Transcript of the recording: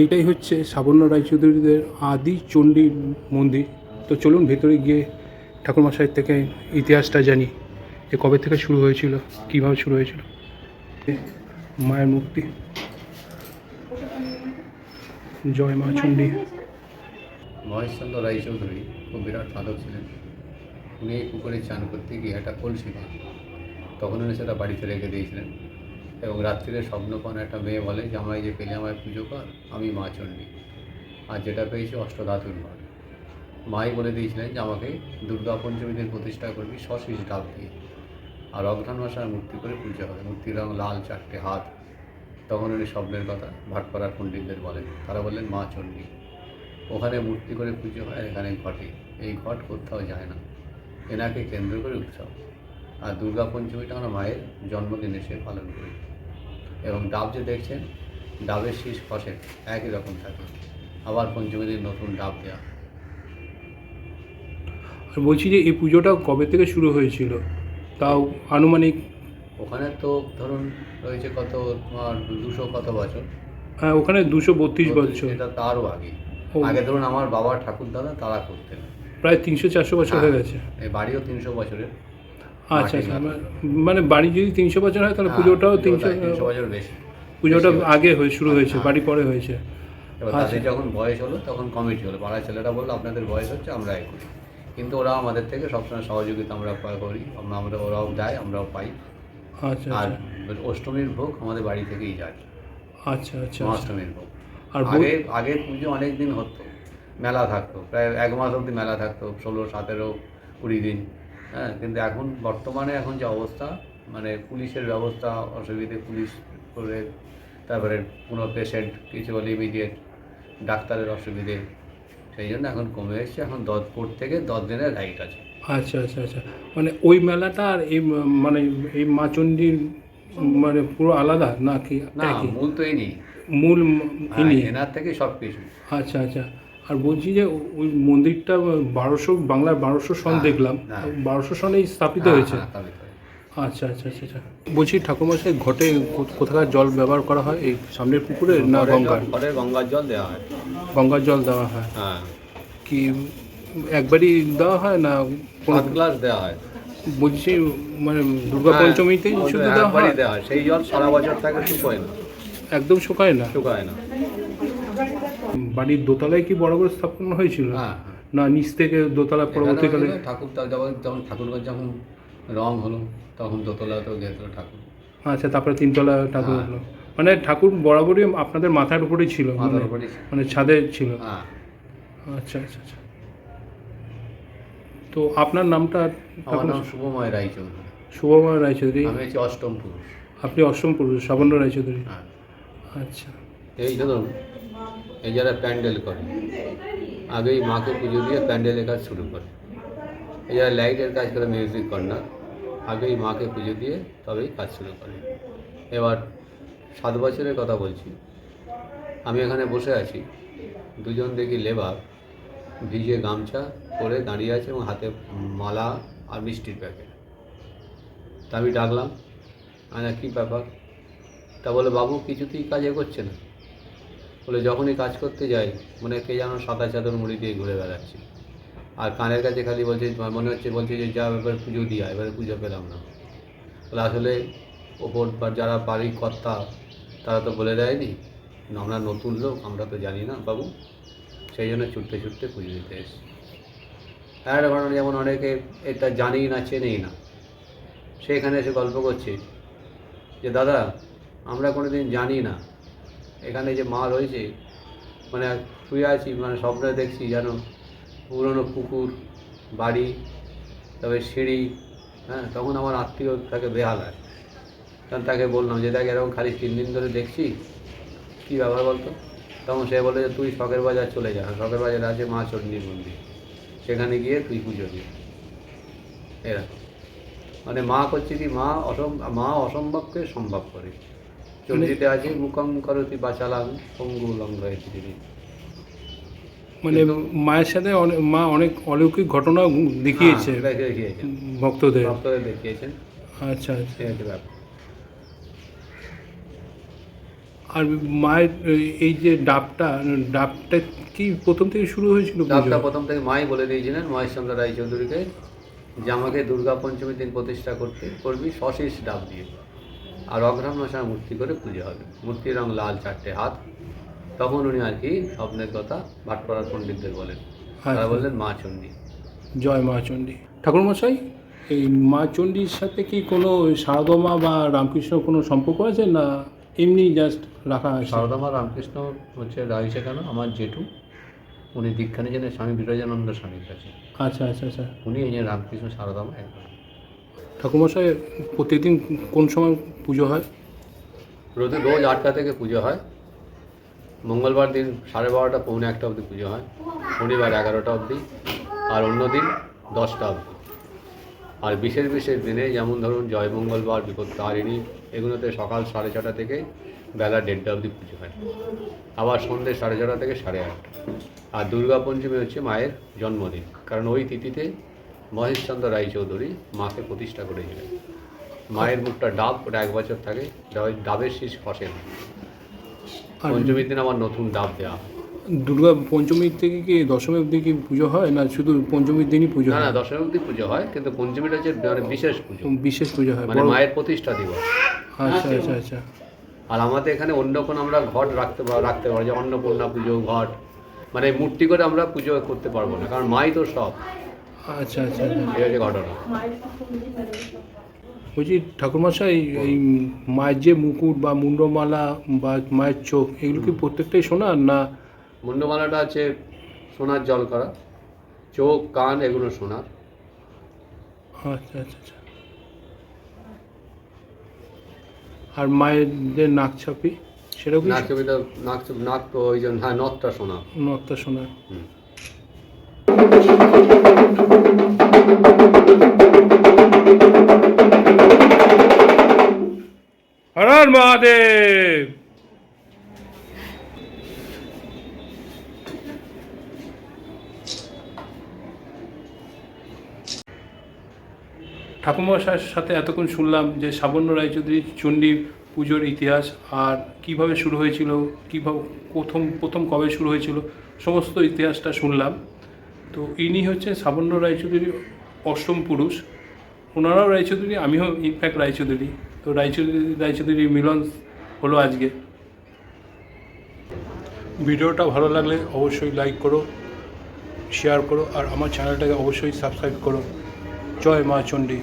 এইটাই হচ্ছে সাবর্ণ রায়চৌধুরীদের আদি চণ্ডী মন্দির। তো চলুন ভেতরে গিয়ে ঠাকুরমশাই থেকে ইতিহাসটা জানি যে কবে থেকে শুরু হয়েছিল, কীভাবে শুরু হয়েছিল। মায়ের মূর্তি। জয় মা চণ্ডী। মহেশচন্দ্র রায়চৌধুরী খুব বিরাট সাধক ছিলেন। উনি এই পুকুরে চান করতে গিয়ে একটা কলসি পান তখন উনি সেটা বাড়িতে রেখে দিয়েছিলেন। এবং রাত্রিরে স্বপ্ন পান একটা মেয়ে বলে যে, আমায় যে পেলে আমায় পুজো কর, আমি মা চণ্ডী। আর যেটা পেয়েছি অষ্টধাতুর ঘর মাই বলে দিয়েছিলেন যে, আমাকে দুর্গা পঞ্চমী দিন প্রতিষ্ঠা করবি, সশিস ডাব দিয়ে। আর অঘ্রাণ মাসার মূর্তি করে পুজো হবে মূর্তির রং লাল, চারটে হাত। তখন উনি স্বপ্নের কথা ভাটপাড়ার পণ্ডিতদের বলেন। তারা বললেন, মা চণ্ডী। ওখানে মূর্তি করে পুজো হয় এখানে ঘটে। এই ঘট কোথাও যায় না। এনাকে কেন্দ্র করে উৎসব। আর দুর্গা পঞ্চমীটা আমরা মায়ের জন্মদিন এসে পালন করি। এবং ডাব যে দেখছেন ডাবের শীষ খসে একই রকম থাকে। আবার পঞ্চমী দিন নতুন ডাব দেওয়া আর বলছি যে এই পুজোটা কবে থেকে শুরু হয়েছিল? তাও আনুমানিক ওখানে তো ধরুন রয়েছে কত তোমার দুশো কত বছর? হ্যাঁ ওখানে দুশো বত্রিশ বছর। এটা তারও আগে। আগে ধরুন আমার বাবা ঠাকুর দাদা তারা করতেন। প্রায় তিনশো চারশো বছর হয়ে গেছে। এই বাড়িও তিনশো বছরের। আচ্ছা আচ্ছা মানে বাড়ি যদি তিনশো বছর হয় তাহলে হ্যাঁ, পুজোটাও তিনশো বছর বেশি। পুজোটা আগে হয়ে শুরু হয়েছে হ্যাঁ। বাড়ি পরে হয়েছে। এবার আচ্ছা। তাদের যখন বয়স হলো তখন কমিটি হলো। পাড়ার ছেলেরা বলল আপনাদের বয়স হচ্ছে আমরা এ করি। কিন্তু ওরা আমাদের থেকে সবসময় সহযোগিতা আমরা করি। আমরা আমরা ওরাও দেয় আমরাও পাই। আচ্ছা আর আচ্ছা। অষ্টমীর ভোগ আমাদের বাড়ি থেকেই যায়। আচ্ছা আচ্ছা আচ্ছা। অষ্টমীর ভোগ। আর আগে আগে পুজো অনেক দিন হতো। মেলা থাকতো। প্রায় এক মাস অবধি মেলা থাকতো ষোলো সতেরো কুড়ি দিন। হ্যাঁ কিন্তু এখন বর্তমানে এখন যে অবস্থা মানে পুলিশের ব্যবস্থা অসুবিধে পুলিশ করে তারপরে কোনো পেশেন্ট কিছু হলে ইমিডিয়েট ডাক্তারের অসুবিধে সেই জন্য এখন কমে এসছে। এখন দশ কোর্ট থেকে দশ দিনের রাইট আছে। আচ্ছা আচ্ছা আচ্ছা। মানে ওই মেলাটা আর এই মানে এই মাচন্ডির মানে পুরো আলাদা নাকি? না মূল তো এই নেই মূল ম- এনার থেকে সব কিছু। আচ্ছা আচ্ছা। আর বলছি যে ওই মন্দিরটা বারোশো বাংলার বারোশো সন হ্যাঁ, দেখলাম। হ্যাঁ। বারোশো সনেই স্থাপিত হ্যাঁ, হয়েছে। হ্যাঁ। আচ্ছা আচ্ছা আচ্ছা আচ্ছা। বলছি ঠাকুরমশাই ঘটে কোথাকার জল ব্যবহার করা হয়? এই সামনের পুকুরে না গঙ্গার? ঘরের গঙ্গার জল দেওয়া হয়। গঙ্গার জল দেওয়া হয়। হ্যাঁ। কি একবারই দেওয়া হয় না কোনো গ্লাস দেওয়া হয়। বলছি মানে দুর্গা পঞ্চমীতেই শুধু দেওয়া হয়? দেওয়া হয়। সেই জল সারা বছর থাকে শুকোয় না। একদম শুকায় না? শুকায় না। বাড়ির দোতলায় কি বড় করে স্থাপন হয়েছিল? হ্যাঁ না নিচ থেকে দোতলা পরবর্তীকালে ঠাকুর যখন যখন ঠাকুরগঞ্জ যখন রং হলো তখন দোতলা তো গেছিল ঠাকুর। আচ্ছা তারপরে তিনতলা ঠাকুর হ্যাঁ। হলো। মানে ঠাকুর বরাবরই আপনাদের মাথার উপরেই ছিল মানে- মানে ছাদে ছিল। হ্যাঁ। আচ্ছা আচ্ছা আচ্ছা। তো আপনার নামটা আমার নাম শুভময় রায়চৌধুরী। শুভময় রায়চৌধুরী। আমি হচ্ছে অষ্টম পুরুষ। আপনি অষ্টম পুরুষ সাবর্ণ রায়চৌধুরী। হ্যাঁ। আচ্ছা। এই ধরুন এই যারা প্যান্ডেল করে, আগেই মাকে পুজো দিয়ে প্যান্ডেলের কাজ শুরু করে। এই যারা লাইটের কাজ করে মিউজিক কর্নার আগেই মাকে পুজো দিয়ে তবেই কাজ শুরু করে। এবার সাত বছরের কথা বলছি, আমি এখানে বসে আছি, দুজন দেখি লেবার, ভিজে গামছা পরে দাঁড়িয়ে আছে এবং হাতে মালা আর মিষ্টির প্যাকেট। তা আমি ডাকলাম আচ্ছা কী ব্যাপার? তা বলে, বাবু, কিছুতেই কাজে করছে না। বলে যখনই কাজ করতে যাই, মনে কে যেন সাদা চাদর মুড়ি দিয়ে ঘুরে বেড়াচ্ছি। আর কানের কাছে খালি বলছে মনে হচ্ছে বলছে যে যা এবার পুজো দিয়া এবারে পুজো পেলাম না। বলে আসলে ওপর বা যারা বাড়ির কর্তা, তারা তো বলে দেয়নি আমরা নতুন লোক, আমরা তো জানি না বাবু। সেই জন্য ছুটতে ছুটতে পুজো দিতে এসেছি। আর ঘটনা যেমন অনেকে এটা জানি না, চেনেই না। সেখানে এসে গল্প করছে যে, দাদা, আমরা কোনো দিন জানি না এখানে যে মা রয়েছে মানে শুয়ে আছি মানে স্বপ্নে দেখছি যেন পুরনো পুকুর, বাড়ি তবে সিঁড়ি হ্যাঁ তখন আমার আত্মীয় তাকে বেহালায় তখন তাকে বললাম যে, দেখ, এরকম খালি তিন দিন ধরে দেখছি, কী ব্যাপার বলতো? তখন সে বলে যে, তুই শখের বাজার চলে যা, শখের বাজারে আছে মা চণ্ডীর মন্দির, সেখানে গিয়ে তুই পুজো দিয়ে এরকম। মানে মা করছে কি, মা অসম, মা অসম্ভবকে সম্ভব করে। চণ্ডীতে আছে মুখম করতি বাচালাম পঙ্গু মানে মায়ের সাথে মা অনেক অলৌকিক ঘটনা দেখিয়েছে হ্যাঁ, দেখিয়েছেন ভক্তদের। ভক্তদের দেখিয়েছেন। আচ্ছা আচ্ছা। আর মায়ের এই যে ডাবটা ডাবটা কি প্রথম থেকে শুরু হয়েছিল ডাবটা প্রথম থেকে মাই বলে দিয়েছিলেন মহেশচন্দ্র রায়চৌধুরীকে যে আমাকে দুর্গা পঞ্চমীর দিন প্রতিষ্ঠা করতে করবি সশীষ ডাব দিয়ে। আর অগ্রহণ মশার মূর্তি করে পুজো হবে। মূর্তির রং লাল চারটে হাত। তখন উনি আর কি স্বপ্নের কথা ভাটপাড়ার পণ্ডিতদের বলেন। তারা আচ্ছা। বললেন মা চণ্ডী। জয় মা চণ্ডী। ঠাকুরমশাই এই মা চণ্ডীর সাথে কি কোনো সারদমা বা রামকৃষ্ণ কোনো সম্পর্ক আছে না এমনি জাস্ট রাখা আছে? সারদামা রামকৃষ্ণ হচ্ছে রয়েছে কেন? আমার জেঠু। উনি দীক্ষা নিয়েছেন স্বামী বিরজানন্দ স্বামীর কাছে। আচ্ছা আচ্ছা আচ্ছা। উনি এই যে রামকৃষ্ণ সারদামা একদম ঠাকুরমশাই, প্রতিদিন কোন সময় পুজো হয়? রোজ রোজ আটটা থেকে পুজো হয়। মঙ্গলবার দিন সাড়ে বারোটা, পৌনে একটা অবধি পুজো হয়। শনিবার এগারোটা অবধি, আর অন্য দিন দশটা অবধি। আর বিশেষ বিশেষ দিনে যেমন ধরুন জয় মঙ্গলবার, বিপদ বিপত্তারিণী এগুলোতে সকাল সাড়ে ছটা থেকে বেলা দেড়টা অবধি পুজো হয়। আবার সন্ধ্যে সাড়ে ছটা থেকে সাড়ে আটটা। আর দুর্গা পঞ্চমী হচ্ছে মায়ের জন্মদিন। কারণ ওই তিথিতে মহেশচন্দ্র রায়চৌধুরী মাকে প্রতিষ্ঠা করেছিলেন। মায়ের মুখটা ডাব ওটা এক বছর থাকে ডাব- ডাবের শীষ খসে না। আর পঞ্চমীর দিন আবার নতুন ডাব দেওয়া দুর্গা পঞ্চমীর থেকে কি দশমী অবধি কি পুজো হয়? না শুধু পঞ্চমীর দিনই পুজো না না দশমী অবধি পুজো হয় কিন্তু পঞ্চমীটা হচ্ছে মানে বিশেষ পুজো। বিশেষ পুজো হয় মানে মায়ের প্রতিষ্ঠা দিবস। আচ্ছা আচ্ছা আচ্ছা। আর আমাদের এখানে অন্য কোনো আমরা ঘট রাখতে রাখতে পারব যে অন্নপূর্ণা পুজো ঘট। মানে মূর্তি করে আমরা পুজো করতে পারব না কারণ মাই তো সব। আচ্ছা আচ্ছা আচ্ছা। এই হচ্ছে ঘটনা। বলছি ঠাকুরমশাই এই মায়ের যে মুকুট বা মুন্ডমালা বা মায়ের চোখ এগুলো কি প্রত্যেকটাই সোনার না? মুন্ডমালাটা আছে সোনার জল করা। চোখ কান এগুলো সোনার। আচ্ছা আচ্ছা আচ্ছা। আর মায়ের যে নাক ছাপি সেটাও কি নাক ছবিটা নাক নাক তো ওই জন্য হ্যাঁ নথটা সোনা। নকটা সোনার হুম। হর মহাদেব। ঠাকুরমশাইয়ের সাথে এতক্ষণ শুনলাম যে সাবন্য রায়চৌধুরী চণ্ডী পুজোর ইতিহাস আর কীভাবে শুরু হয়েছিল, কীভাবে প্রথম প্রথম কবে শুরু হয়েছিল, সমস্ত ইতিহাসটা শুনলাম। তো ইনি হচ্ছে সাবন্য রায়চৌধুরী অষ্টম পুরুষ। ওনারাও রায়চৌধুরী, আমিও ইনফ্যাক্ট রায়চৌধুরী। তো রায়চৌধুরী রায়চৌধুরী মিলন হলো আজকে। ভিডিওটা ভালো লাগলে অবশ্যই লাইক করো শেয়ার করো, আর আমার চ্যানেলটাকে অবশ্যই সাবস্ক্রাইব করো। জয় মা চণ্ডী।